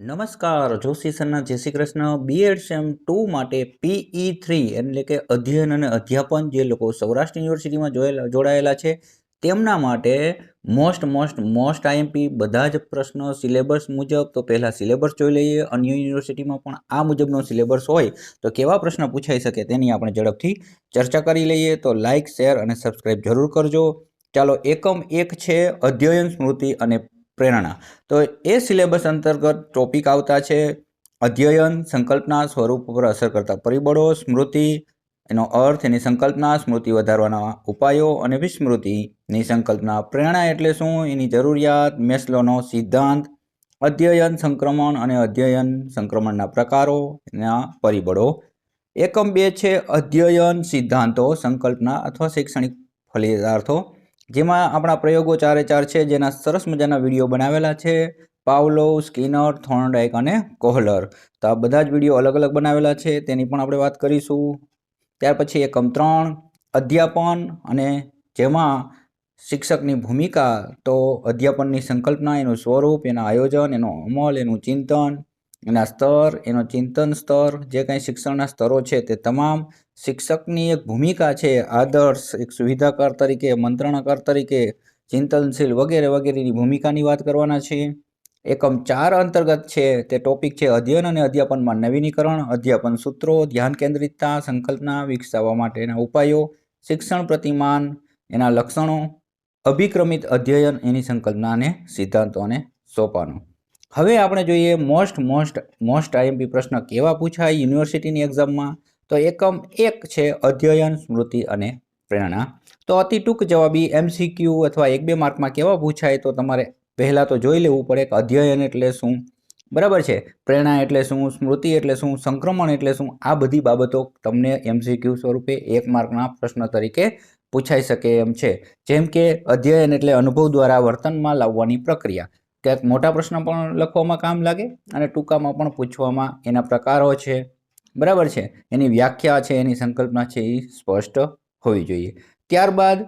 નમસ્કાર, Joshi સરના, Jai Shri Krishna. B Ed sem two માટે PE three એટલે કે અધ્યયન અને અધ્યાપન જે લોકો સૌરાષ્ટ્ર યુનિવર્સિટીમાં જોયેલા, જોડાયેલા છે, તેમના માટે મોસ્ટ મોસ્ટ મોસ્ટ આઈએમપી બધા જ પ્રશ્નો સિલેબસ મુજબ, તો પહેલાં સિલેબસ જોઈ લઈએ. અન્ય યુનિવર્સિટીમાં પણ આ મુજબનો સિલેબસ હોય, તો કેવા પ્રશ્ન પૂછાઈ શકે તેની આપણે ઝડપથી ચર્ચા કરી લઈએ. તો લાઇક શેર અને સબસ્ક્રાઇબ જરૂર કરજો. ચાલો, એકમ એક છે અધ્યયન સ્મૃતિ અને પ્રેરણા. તો એ સિલેબસ અંતર્ગત ટોપિક આવતા છે, અધ્યયન, સંકલ્પના સ્વરૂપ પર અસર કરતા પરિબળો, સ્મૃતિ, એનો અર્થ એની સંકલ્પના, સ્મૃતિ વધારવાના ઉપાયો અને વિસ્મૃતિની સંકલ્પના. પ્રેરણા એટલે શું? એની જરૂરિયાત, મેસ્લોનો સિદ્ધાંત, અધ્યયન સંક્રમણ અને અધ્યયન સંક્રમણના પ્રકારો એના પરિબળો. એકમ બે છે અધ્યયન સિદ્ધાંતો, સંકલ્પના અથવા શૈક્ષણિક ફલિતાર્થો. જેમાં આપણા પ્રયોગો ચારે ચાર છે, જેના સરસ મજાના વીડિયો બનાવેલા છે, પાવલો, સ્કિનર થોર્નડાઇક અને કોહલર. તો આ બધા જ વીડિયો અલગ અલગ બનાવેલા છે, તેની પણ આપણે વાત કરીશું. ત્યાર પછી એકમ ત્રણ, અધ્યાપન અને જેમાં શિક્ષકની ભૂમિકા. તો અધ્યાપનની સંકલ્પના, એનું સ્વરૂપ, એના આયોજન, એનો અમલ, એનું ચિંતન, એના સ્તર, એનો ચિંતન સ્તર, જે કંઈ શિક્ષણના સ્તરો છે તે તમામ શિક્ષકની એક ભૂમિકા છે, આદર્શ, એક સુવિધાકાર તરીકે, મંત્રણાકાર તરીકે, ચિંતનશીલ વગેરે વગેરેની ભૂમિકાની વાત કરવાના છે એકમ ચાર અંતર્ગત છે, તે ટોપિક છે અધ્યયન અને અધ્યાપનમાં નવીનીકરણ, અધ્યાપન સૂત્રો, ધ્યાન કેન્દ્રિતતા, સંકલ્પના વિકસાવવા માટેના ઉપાયો, શિક્ષણ પ્રતિમાન, એના લક્ષણો, અભિક્રમિત અધ્યયન, એની સંકલ્પના અને સિદ્ધાંતો અને હવે આપણે જોઈએ મોસ્ટ મોસ્ટ મોસ્ટ આઈએમપી પ્રશ્ન કેવા પૂછાય યુનિવર્સિટીની એક્ઝામમાં તો એકમ એક છે અધ્યયન, સ્મૃતિ અને પ્રેરણા. તો અતિ ટૂંક જવાબી એમસીક્યુ અથવા એક બે માર્કમાં કેવા પૂછાય તો તમારે પહેલાં તો જોઈ લેવું પડે કે અધ્યયન એટલે શું? બરાબર છે? પ્રેરણા એટલે શું? સ્મૃતિ એટલે શું? સંક્રમણ એટલે શું? આ બધી બાબતો તમને એમસીક્યુ સ્વરૂપે એક માર્કના પ્રશ્ન તરીકે પૂછાઈ શકે એમ છે. જેમ કે અધ્યયન એટલે અનુભવ દ્વારા વર્તનમાં લાવવાની પ્રક્રિયા. ક્યાંક મોટા પ્રશ્ન પણ લખવામાં કામ લાગે અને ટૂંકામાં પણ પૂછવામાં એના પ્રકારો છે. બરાબર છે? એની વ્યાખ્યા છે, એની સંકલ્પના છે એ સ્પષ્ટ હોવી જોઈએ. ત્યારબાદ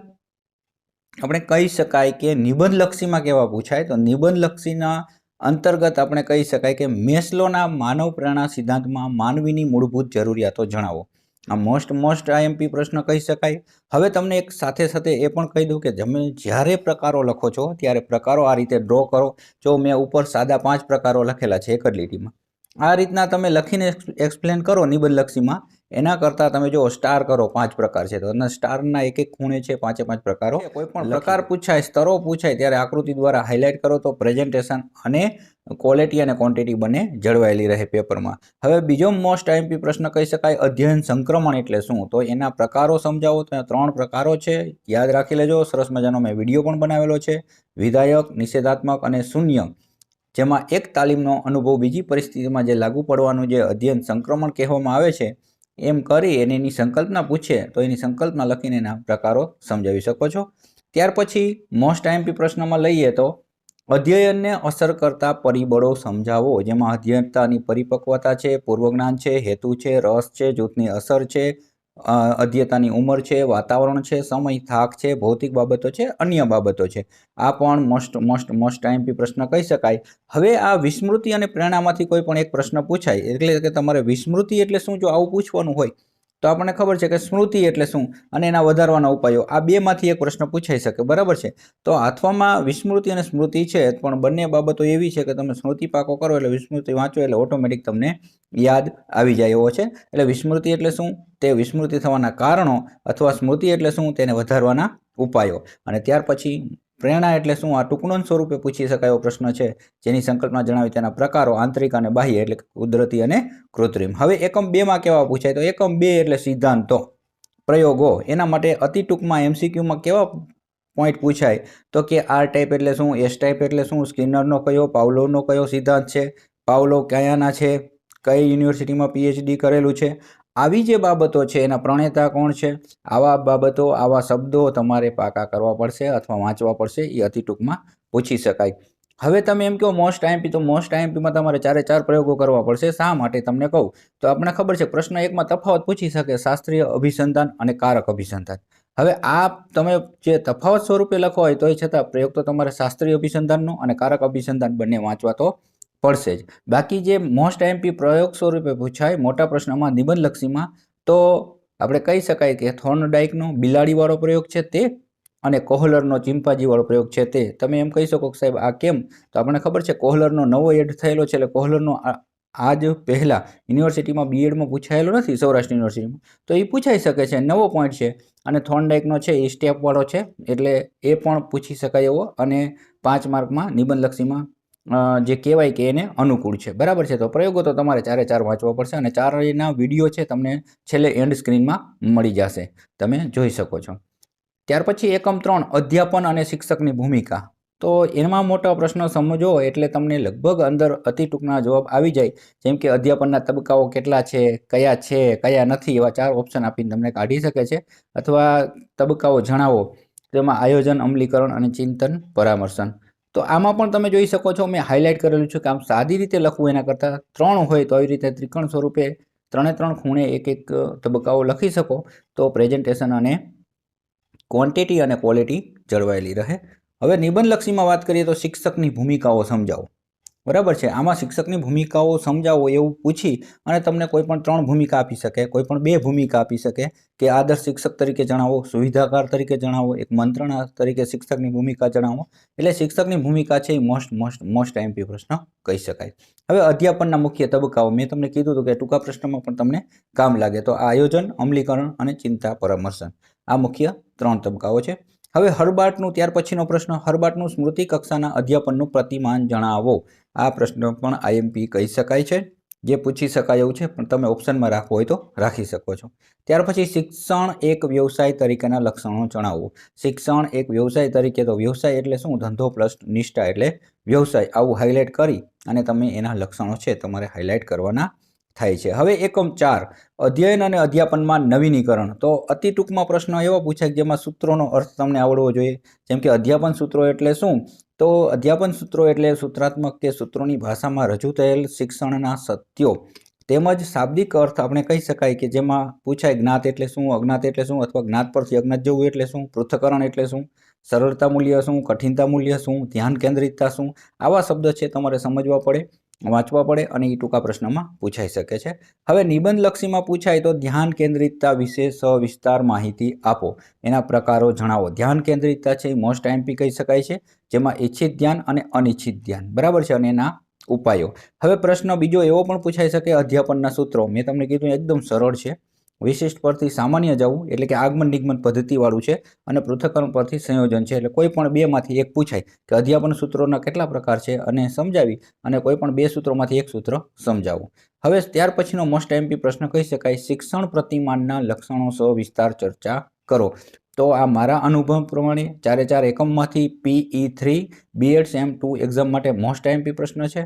આપણે કહી શકાય કે નિબંધલક્ષીમાં કેવા પૂછાય? તો નિબંધલક્ષીના અંતર્ગત આપણે કહી શકાય કે મેસ્લોના માનવ પ્રેરણા સિદ્ધાંતમાં માનવીની મૂળભૂત જરૂરિયાતો જણાવો. આ મોસ્ટ મોસ્ટ આઈએમપી પ્રશ્ન કહી શકાય. હવે તમને એક સાથે સાથે એ પણ કહી દઉં કે તમે જ્યારે પ્રકારો લખો છો, ત્યારે પ્રકારો આ રીતે ડ્રો કરો. જો મેં ઉપર સાદા પાંચ પ્રકારો લખેલા છે, એક જ લીટીમાં. આ રીતના તમે લખીને એક્સપ્લેન કરો નિબંધલક્ષીમાં. એના કરતાં તમે જો સ્ટાર કરો પાંચ પ્રકાર છે. તો એના સ્ટારના એક એક ખૂણે છે પાંચે પાંચ પ્રકારો. કોઈ પણ પ્રકાર. પૂછાય સ્તરો પૂછાય ત્યારે આકૃતિ દ્વારા હાઇલાઇટ કરો તો પ્રેઝન્ટેશન અને ક્વોલિટી અને ક્વોન્ટિટી બંને જળવાયેલી રહે પેપરમાં હવે બીજો મોસ્ટ આઈએમપી પ્રશ્ન કહી શકાય અધ્યયન સંક્રમણ એટલે શું? તો એના પ્રકારો સમજાવો. તો ત્રણ પ્રકારો છે. યાદ રાખી લેજો. સરસ મજાનો મેં વીડિયો પણ બનાવેલો છે. વિધાયક નિષેધાત્મક અને શૂન્ય. જેમાં એક તાલીમનો અનુભવ બીજી પરિસ્થિતિમાં જે લાગુ પડવાનું જે અધ્યયન સંક્રમણ કહેવામાં આવે છે, એમ કરી અને એની સંકલ્પના પૂછે તો એની સંકલ્પના લખીને એના પ્રકારો સમજાવી શકો છો. ત્યાર પછી મોસ્ટ આઈએમપી પ્રશ્નમાં લઈએ તો અધ્યયનને અસર કરતા પરિબળો સમજાવો, જેમાં અધ્યયનતાની પરિપક્વતા છે, પૂર્વજ્ઞાન છે, હેતુ છે, રસ છે, જૂથની અસર છે અધ્યતાની ઉંમર છે, વાતાવરણ છે, સમય, થાક છે, ભૌતિક બાબતો છે, અન્ય બાબતો છે. આ પણ મોસ્ટ મોસ્ટ મોસ્ટ ટાઈમપી પ્રશ્ન કહી શકાય. હવે આ વિસ્મૃતિ અને પ્રેરણામાંથી કોઈ પણ એક પ્રશ્ન પૂછાય, એટલે કે તમારે વિસ્મૃતિ એટલે શું? જો આવું પૂછવાનું હોય તો આપણને ખબર છે કે સ્મૃતિ એટલે શું અને એના વધારવાના ઉપાયો? આ બેમાંથી એક પ્રશ્ન પૂછાઈ શકે, બરાબર છે? તો હાથવામાં વિસ્મૃતિ અને સ્મૃતિ છે, પણ બંને બાબતો એવી છે કે તમે સ્મૃતિ પાકો કરો એટલે વિસ્મૃતિ વાંચો એટલે ઓટોમેટિક તમને યાદ આવી જાય એવો છે. એટલે વિસ્મૃતિ એટલે શું? તે વિસ્મૃતિ થવાના કારણો અથવા સ્મૃતિ એટલે શું? તેને વધારવાના ઉપાયો. અને ત્યાર પછી પ્રેરણા એટલે શું? આ ટૂંકણોન સ્વરૂપે પૂછી શકાય એવો પ્રશ્ન છે, જેની સંકલ્પના જણાવી તેના પ્રકારો આંતરિક અને બાહ્ય એટલે કુદરતી અને કૃત્રિમ. હવે એકમ બેમાં કેવા પૂછાય? તો એકમ બે એટલે સિદ્ધાંતો, પ્રયોગો. એના માટે અતિ ટૂંકમાં એમસીક્યુમાં કેવા પોઈન્ટ પૂછાય? તો કે આર ટાઈપ એટલે શું? એસ ટાઈપ એટલે શું? સ્કિનરનો કયો? પાવલોનો કયો સિદ્ધાંત છે? પાવલો કયાના છે? કઈ યુનિવર્સિટીમાં પીએચડી કરેલું છે? આવી જે બાબતો છે, એના પ્રણેતા કોણ છે? આવા બાબતો, આવા શબ્દો તમારે પાકા કરવા પડશે અથવા વાંચવા પડશે, એ અતિ ટૂંકમાં પૂછી શકાય. હવે તમે એમ કહો મોસ્ટ આઈએમપી તો મોસ્ટ આઈએમપીમાં તમારે ચારે ચાર પ્રયોગો કરવા પડશે, શા માટે તમને કહું? તો આપણને ખબર છે, પ્રશ્ન એકમાં તફાવત પૂછી શકે, શાસ્ત્રીય અભિસંધાન અને કારક અભિસંધાન. હવે આ તમે જે તફાવત સ્વરૂપે લખો હોય, તોય છતાં પ્રયોગ તો તમારે શાસ્ત્રીય અભિસંધાનનો અને કારક અભિસંધાન બંને વાંચવા તો પડશે જ. બાકી જે મોસ્ટ આઈએમપી પ્રયોગ સ્વરૂપે પૂછાય, મોટા પ્રશ્નમાં નિબંધલક્ષીમાં, તો આપણે કહી શકાય કે થોર્નડાઇકનો બિલાડીવાળો પ્રયોગ છે તે અને કોહલરનો ચિંપાજીવાળો પ્રયોગ છે તે. તમે એમ કહી શકો કે સાહેબ, આ કેમ? તો આપણને ખબર છે કોહલરનો નવો એડ થયેલો છે એટલે કોહલરનો આ આ જ પહેલાં યુનિવર્સિટીમાં બીએડમાં પૂછાયેલો નથી, સૌરાષ્ટ્ર યુનિવર્સિટીમાં તો એ પૂછાઈ શકે છે, નવો પોઈન્ટ છે અને થોર્નડાઇકનો છે એ સ્ટેપવાળો છે, એટલે એ પણ પૂછી શકાય એવો અને પાંચ માર્કમાં નિબંધલક્ષીમાં જે કહેવાય કે એને અનુકૂળ છે. બરાબર છે? તો પ્રયોગો તો તમારે ચારે ચાર વાંચવા પડશે અને ચારેયના વીડિયો છે તમને છેલ્લે એન્ડ સ્ક્રીનમાં મળી જશે. તમે જોઈ શકો છો. ત્યાર પછી એકમ ત્રણ, અધ્યાપન અને શિક્ષકની ભૂમિકા. તો એમાં મોટો પ્રશ્ન સમજો એટલે તમને લગભગ અંદર અતિ ટૂંકના જવાબ આવી જાય. જેમ કે અધ્યાપનના તબક્કાઓ કેટલા છે, કયા છે, કયા નથી એવા ચાર ઓપ્શન આપીને તમને કાઢી શકે છે. અથવા તબક્કાઓ જણાવો. તેમાં આયોજન, અમલીકરણ અને ચિંતન, પરામર્શન. તો આમાં પણ તમે જોઈ શકો છો, મેં હાઇલાઇટ કરેલું છે કે આમ સાદી રીતે લખવું એના કરતાં ત્રણ હોય તો આવી રીતે ત્રિકોણ સ્વરૂપે ત્રણે ત્રણ ખૂણે એક એક તબક્કાઓ લખી શકો, તો પ્રેઝન્ટેશન અને ક્વોન્ટિટી અને ક્વોલિટી જળવાયેલી રહે. હવે નિબંધલક્ષીમાં વાત કરીએ તો શિક્ષકની ભૂમિકાઓ સમજાવો. બરાબર છે? આમાં શિક્ષકની ભૂમિકાઓ સમજાવો એવું પૂછી અને તમને કોઈ પણ ત્રણ ભૂમિકા આપી શકે, કોઈ પણ બે ભૂમિકા આપી શકે કે આદર્શ શિક્ષક તરીકે જણાવો, સુવિધાકાર તરીકે જણાવો, એક મંત્રણા તરીકે શિક્ષકની ભૂમિકા જણાવો. એટલે શિક્ષકની ભૂમિકા છે એ મોસ્ટ મોસ્ટ મોસ્ટ એમપી પ્રશ્ન કહી શકાય. હવે અધ્યાપનના મુખ્ય તબક્કાઓ. મેં તમને કીધું હતું કે ટૂંકા પ્રશ્નમાં પણ તમને કામ લાગે. તો આયોજન, અમલીકરણ અને ચિંતા, પરામર્શન. આ મુખ્ય ત્રણ તબક્કાઓ છે. હવે હરબાટનું, ત્યાર પછીનો પ્રશ્ન, હરબાટનું સ્મૃતિ કક્ષાના અધ્યાપનનું પ્રતિમાન જણાવો. આ પ્રશ્ન પણ આઈએમપી કહી શકાય છે. જે પૂછી શકાય એવું છે, પણ તમે ઓપ્શનમાં રાખવો હોય તો રાખી શકો છો. ત્યાર પછી શિક્ષણ એક વ્યવસાય તરીકેના લક્ષણો જણાવો. શિક્ષણ એક વ્યવસાય તરીકે તો વ્યવસાય એટલે શું? ધંધો પ્લસ નિષ્ઠા એટલે વ્યવસાય. આવું હાઇલાઇટ કરી અને તમે એના લક્ષણો છે, તમારે હાઇલાઇટ કરવાના થાય છે. હવે એકમ ચાર, અધ્યયન અને અધ્યાપનમાં નવીનીકરણ. તો અતિ ટૂંકમાં પ્રશ્ન એવો પૂછાય જેમાં સૂત્રોનો અર્થ તમને આવડવો જોઈએ. જેમ કે અધ્યાપન સૂત્રો એટલે શું? તો અધ્યાપન સૂત્રો એટલે સૂત્રાત્મક કે સૂત્રોની ભાષામાં રજૂ થયેલ શિક્ષણના સત્યો. તેમજ શાબ્દિક અર્થ આપણે કહી શકાય કે જેમાં પૂછાય જ્ઞાત એટલે શું, અજ્ઞાત એટલે શું, અથવા જ્ઞાત પરથી અજ્ઞાત જવું એટલે શું, પૃથ્થકરણ એટલે શું? સરળતા મૂલ્ય શું, કઠિનતા મૂલ્ય શું, ધ્યાન કેન્દ્રિતતા શું? આવા શબ્દ છે તમારે સમજવા પડે, વાંચવા પડે અને એ ટૂંકા પ્રશ્નમાં પૂછાઈ શકે છે. હવે નિબંધલક્ષીમાં પૂછાય તો ધ્યાન કેન્દ્રિતતા વિશે સવિસ્તાર માહિતી આપો. એના પ્રકારો જણાવો. ધ્યાન કેન્દ્રિતતા છે એ મોસ્ટ આઈએમપી કહી શકાય છે, જેમાં ઈચ્છિત ધ્યાન અને અનિચ્છિત ધ્યાન. બરાબર છે? અને એના ઉપાયો. હવે પ્રશ્ન બીજો એવો પણ પૂછાઈ શકે, અધ્યાપનના સૂત્રો. મેં તમને કીધું એકદમ સરળ છે. વિશિષ્ટ પરથી સામાન્ય જવું એટલે કે આગમન નિગમન પદ્ધતિવાળું છે અને પૃથ્થકરણ પરથી સંયોજન છે એટલે કોઈ પણ બેમાંથી એક પૂછાય કે અધ્યાપન સૂત્રોના કેટલા પ્રકાર છે અને સમજાવી અને કોઈ પણ બે સૂત્રોમાંથી એક સૂત્ર સમજાવવું હવે ત્યાર પછીનો મોસ્ટ એમપી પ્રશ્ન કહી શકાય, શિક્ષણ પ્રતિમાનના લક્ષણો સવિસ્તાર ચર્ચા કરો. તો આ મારા અનુભવ પ્રમાણે ચારે ચાર એકમમાંથી PE three B Eds sem two exam માટે મોસ્ટ આઈએમપી પ્રશ્ન છે.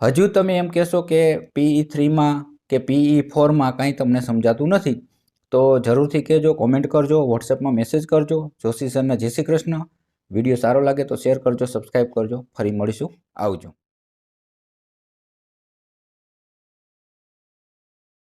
હજુ તમે એમ કહેશો કે પીઈ થ્રીમાં કે પીઈ ફોરમાં કાંઈ તમને સમજાતું નથી, તો જરૂરથી કહેજો કોમેન્ટ કરજો વોટ્સએપમાં મેસેજ કરજો. જોશી સરના જય શ્રી કૃષ્ણ. વીડિયો સારો લાગે તો શેર કરજો સબસ્ક્રાઈબ કરજો. ફરી મળીશું. આવજો.